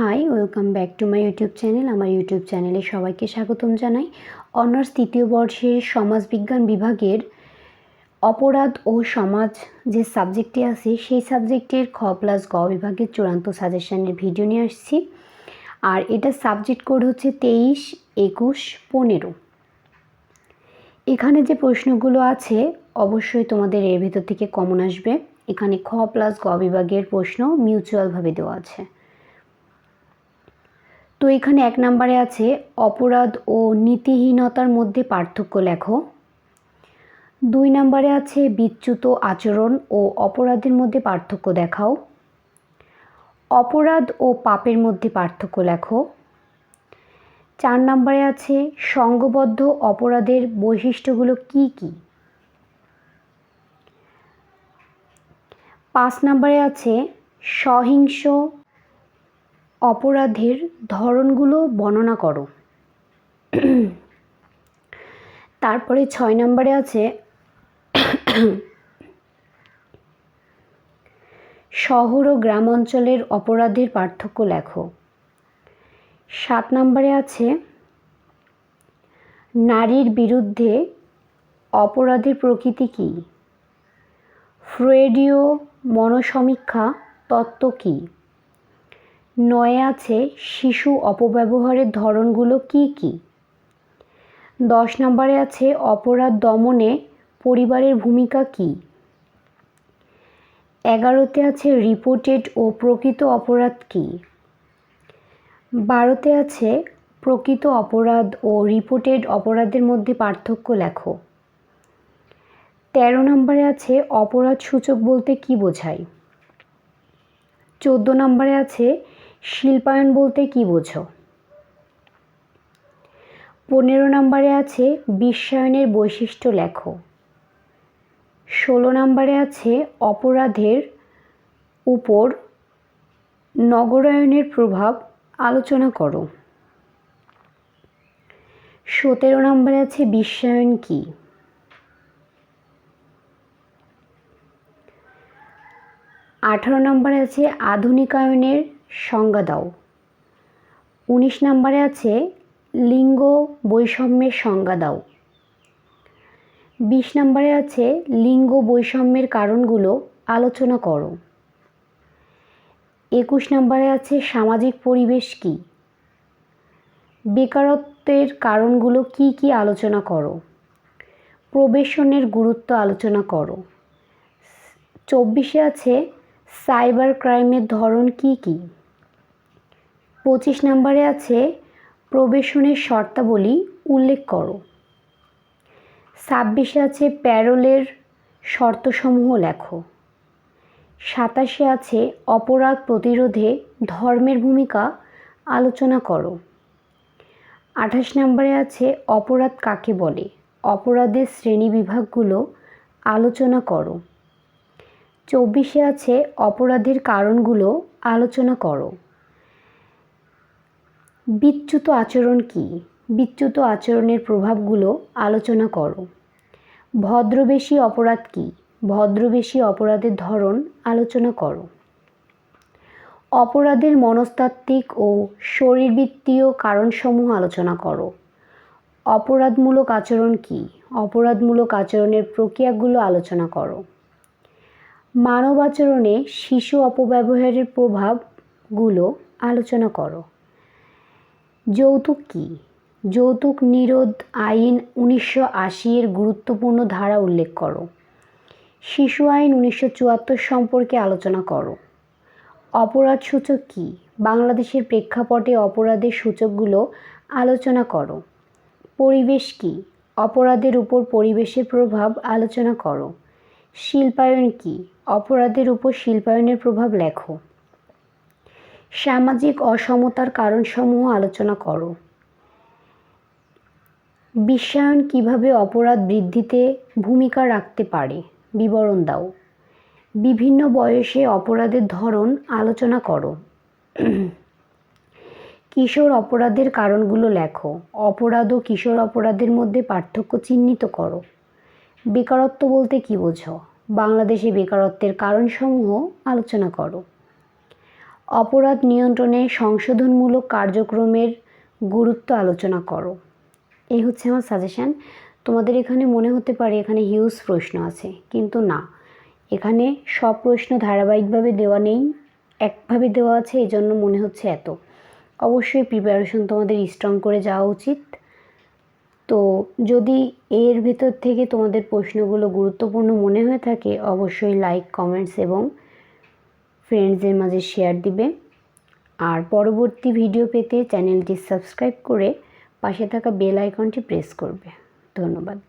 Hi welcome back to my YouTube channel আমার YouTube চ্যানেলে সবাইকে স্বাগতম জানাই। অনার্স তৃতীয় বর্ষের সমাজবিজ্ঞান বিভাগের অপরাধ ও সমাজ যে সাবজেক্টটি আছে, সেই সাবজেক্টের খ প্লাস গ বিভাগের চূড়ান্ত সাজেশনের ভিডিও নিয়ে আসছি। আর এটা সাবজেক্ট কোড হচ্ছে তেইশ, একুশ, পনেরো। এখানে যে প্রশ্নগুলো আছে, অবশ্যই তোমাদের এর ভেতর থেকে কমন আসবে। এখানে খ প্লাস গ বিভাগের প্রশ্ন মিউচুয়ালভাবে দেওয়া আছে। তো এখানে এক নম্বরে আছে অপরাধ ও নীতিহীনতার মধ্যে পার্থক্য লেখো। দুই নম্বরে আছে বিচ্যুত আচরণ ও অপরাধের মধ্যে পার্থক্য দেখাও। অপরাধ ও পাপের মধ্যে পার্থক্য লেখো। চার নম্বরে আছে সঙ্গবদ্ধ অপরাধের বৈশিষ্ট্যগুলো কি কি? পাঁচ নম্বরে আছে সহিংস অপরাধের ধরনগুলো বর্ণনা করো। তারপরে ছয় নম্বরে আছে, শহর ও গ্রাম অঞ্চলের অপরাধের পার্থক্য লেখো। সাত নম্বরে আছে, নারীর বিরুদ্ধে অপরাধের প্রকৃতি কী? ফ্রয়েডীয় মনসমীক্ষা তত্ত্ব কী? নয়ে আছে শিশু অপব্যবহারের ধরনগুলো কি কি? দশ নম্বরে আছে অপরাধ দমনে পরিবারের ভূমিকা কি? এগারোতে আছে রিপোর্টেড ও প্রকৃত অপরাধ কি? বারোতে আছে প্রকৃত অপরাধ ও রিপোর্টেড অপরাধের মধ্যে পার্থক্য লেখো। তেরো নম্বরে আছে অপরাধ সূচক বলতে কি বোঝায়? চোদ্দ নম্বরে আছে শিল্পায়ন বলতে কি বোঝো? পনেরো নম্বরে আছে বিশ্বায়নের বৈশিষ্ট্য লেখো। ষোলো নম্বরে আছে অপরাধের উপর নগরায়নের প্রভাব আলোচনা করো। সতেরো নম্বরে আছে বিশ্বায়ন কী? আঠারো নম্বরে আছে আধুনিকায়নের সংজ্ঞা দাও। উনিশ নম্বরে আছে, লিঙ্গ বৈষম্যের সংজ্ঞা দাও। বিশ নম্বরে আছে, লিঙ্গ বৈষম্যের কারণগুলো আলোচনা করো। একুশ নম্বরে আছে, সামাজিক পরিবেশ কী? বেকারত্বের কারণগুলো কি কি আলোচনা করো? প্রবেশনের গুরুত্ব আলোচনা করো। চব্বিশে আছে, সাইবার ক্রাইমের ধরন কি কি? পঁচিশ নম্বরে আছে, প্রবেশনের শর্তাবলী উল্লেখ করো। ছাব্বিশে আছে, প্যারোলের শর্তসমূহ লেখো। সাতাশে আছে, অপরাধ প্রতিরোধে ধর্মের ভূমিকা আলোচনা করো। আঠাশ নম্বরে আছে, অপরাধ কাকে বলে? অপরাধের শ্রেণীবিভাগগুলো আলোচনা করো। চব্বিশে আছে, অপরাধের কারণগুলো আলোচনা করো। বিচ্যুত আচরণ কি? বিচ্যুত আচরণের প্রভাবগুলো আলোচনা করো। ভদ্রবেশী অপরাধ কি? ভদ্রবেশী অপরাধের ধরন আলোচনা করো। অপরাধের মনস্তাত্ত্বিক ও শরীরবৃত্তীয় কারণসমূহ আলোচনা করো। অপরাধমূলক আচরণ কি? অপরাধমূলক আচরণের প্রক্রিয়াগুলো আলোচনা করো। মানব আচরণে শিশু অপব্যবহারের প্রভাবগুলো আলোচনা করো। যৌতুক কী? যৌতুক নিরোধ আইন উনিশশো আশি এর গুরুত্বপূর্ণ ধারা উল্লেখ করো। শিশু আইন উনিশশো চুয়াত্তর সম্পর্কে আলোচনা করো। অপরাধ সূচক কী? বাংলাদেশের প্রেক্ষাপটে অপরাধের সূচকগুলো আলোচনা করো। পরিবেশ কী? অপরাধের উপর পরিবেশের প্রভাব আলোচনা করো। শিল্পায়ন কী? অপরাধের উপর শিল্পায়নের প্রভাব লেখো। সামাজিক অসমতার কারণসমূহ আলোচনা করো। বিশ্বায়ন কীভাবে অপরাধ বৃদ্ধিতে ভূমিকা রাখতে পারে, বিবরণ দাও। বিভিন্ন বয়সে অপরাধের ধরন আলোচনা করো। কিশোর অপরাধের কারণগুলো লেখো। অপরাধ ও কিশোর অপরাধের মধ্যে পার্থক্য চিহ্নিত করো। বেকারত্ব বলতে কী বোঝো? বাংলাদেশে বেকারত্বের কারণসমূহ আলোচনা করো। অপরাধ নিয়ন্ত্রণে সংশোধনমূলক কার্যক্রমের গুরুত্ব আলোচনা করো। এই হচ্ছে আমার সাজেশান তোমাদের এখানে মনে হতে পারে এখানে হিউজ প্রশ্ন আছে, কিন্তু না। এখানে সব প্রশ্ন ধারাবাহিকভাবে দেওয়া নেই, একভাবে দেওয়া আছে এই জন্য মনে হচ্ছে এত। অবশ্যই প্রিপারেশন তোমাদের স্ট্রং করে যাওয়া উচিত। তো যদি এর ভেতর থেকে তোমাদের প্রশ্নগুলো গুরুত্বপূর্ণ মনে হয়ে থাকে, অবশ্যই লাইক কমেন্টস এবং ফ্রেন্ডসদের মাঝে শেয়ার দিবে। আর পরবর্তী ভিডিও পেতে চ্যানেলটি সাবস্ক্রাইব করে পাশে থাকা বেল আইকনটি প্রেস করবে। ধন্যবাদ।